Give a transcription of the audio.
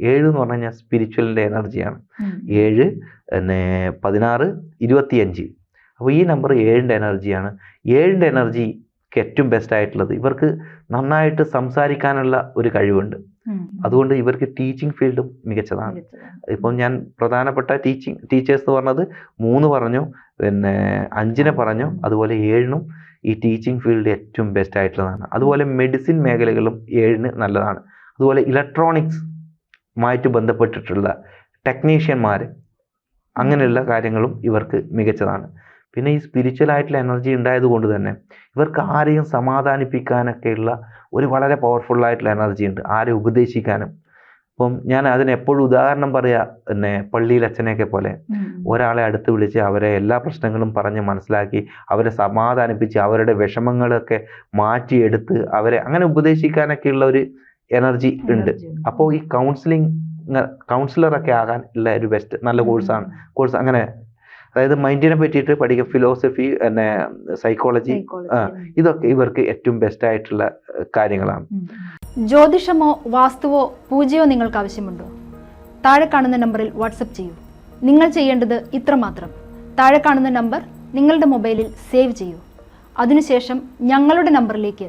ഏഴ് എന്ന് പറഞ്ഞു കഴിഞ്ഞാൽ സ്പിരിച്വലിന്റെ എനർജിയാണ്. ഏഴ് പിന്നെ പതിനാറ് ഇരുപത്തിയഞ്ച്. അപ്പോൾ ഈ നമ്പർ ഏഴിന്റെ എനർജിയാണ് ഏഴിന്റെ എനർജി ഏറ്റവും ബെസ്റ്റ് ആയിട്ടുള്ളത് ഇവർക്ക് നന്നായിട്ട് സംസാരിക്കാനുള്ള ഒരു കഴിവുണ്ട്. അതുകൊണ്ട് ഇവർക്ക് ടീച്ചിങ് ഫീൽഡും മികച്ചതാണ്. മികച്ചതാണ്. ഇപ്പം ഞാൻ പ്രധാനപ്പെട്ട ടീച്ചിങ് ടീച്ചേഴ്സ് എന്ന് പറഞ്ഞത് മൂന്ന് പറഞ്ഞു പിന്നെ അഞ്ചിനെ പറഞ്ഞു അതുപോലെ ഏഴിനും ഈ ടീച്ചിങ് ഫീൽഡ് ഏറ്റവും ബെസ്റ്റ് ആയിട്ടുള്ളതാണ്. അതുപോലെ മെഡിസിൻ മേഖലകളും ഏഴിന് നല്ലതാണ്. അതുപോലെ ഇലക്ട്രോണിക്സ് മായിട്ട് ബന്ധപ്പെട്ടിട്ടുള്ള ടെക്നീഷ്യന്മാർ അങ്ങനെയുള്ള കാര്യങ്ങളും ഇവർക്ക് മികച്ചതാണ്. പിന്നെ ഈ സ്പിരിച്വൽ ആയിട്ടുള്ള എനർജി ഉണ്ടായത് കൊണ്ട് തന്നെ ഇവർക്ക് ആരെയും സമാധാനിപ്പിക്കാനൊക്കെയുള്ള ഒരു വളരെ പവർഫുൾ ആയിട്ടുള്ള എനർജി ഉണ്ട്. ആരെ ഉപദേശിക്കാനും. ഇപ്പം ഞാൻ അതിന് എപ്പോഴും ഉദാഹരണം പറയാ പിന്നെ പള്ളിയിൽ അച്ഛനെയൊക്കെ പോലെ. ഒരാളെ അടുത്ത് വിളിച്ച് അവരെ എല്ലാ പ്രശ്നങ്ങളും പറഞ്ഞ് മനസ്സിലാക്കി അവരെ സമാധാനിപ്പിച്ച് അവരുടെ വിഷമങ്ങളൊക്കെ മാറ്റിയെടുത്ത് അവരെ അങ്ങനെ ഉപദേശിക്കാനൊക്കെയുള്ള ഒരു എനർജി ഉണ്ട്. അപ്പോൾ ഈ കൗൺസിലിംഗ് കൗൺസിലർ ഒക്കെ ആകാൻ ഉള്ള ഒരു ബെസ്റ്റ് നല്ല കോഴ്സാണ് കോഴ്സ് അങ്ങനെ അതായത് മൈൻഡിനെ പറ്റിയിട്ട് പഠിക്കുക ഫിലോസഫി പിന്നെ സൈക്കോളജി ഇതൊക്കെ ഇവർക്ക് ഏറ്റവും ബെസ്റ്റ് ആയിട്ടുള്ള കാര്യങ്ങളാണ്. ജ്യോതിഷമോ വാസ്തുവോ പൂജയോ നിങ്ങൾക്ക് ആവശ്യമുണ്ടോ? താഴെ കാണുന്ന നമ്പറിൽ വാട്സപ്പ് ചെയ്യൂ. നിങ്ങൾ ചെയ്യേണ്ടത് ഇത്രമാത്രം താഴെ കാണുന്ന നമ്പർ നിങ്ങളുടെ മൊബൈലിൽ സേവ് ചെയ്യൂ. അതിനുശേഷം ഞങ്ങളുടെ നമ്പറിലേക്ക്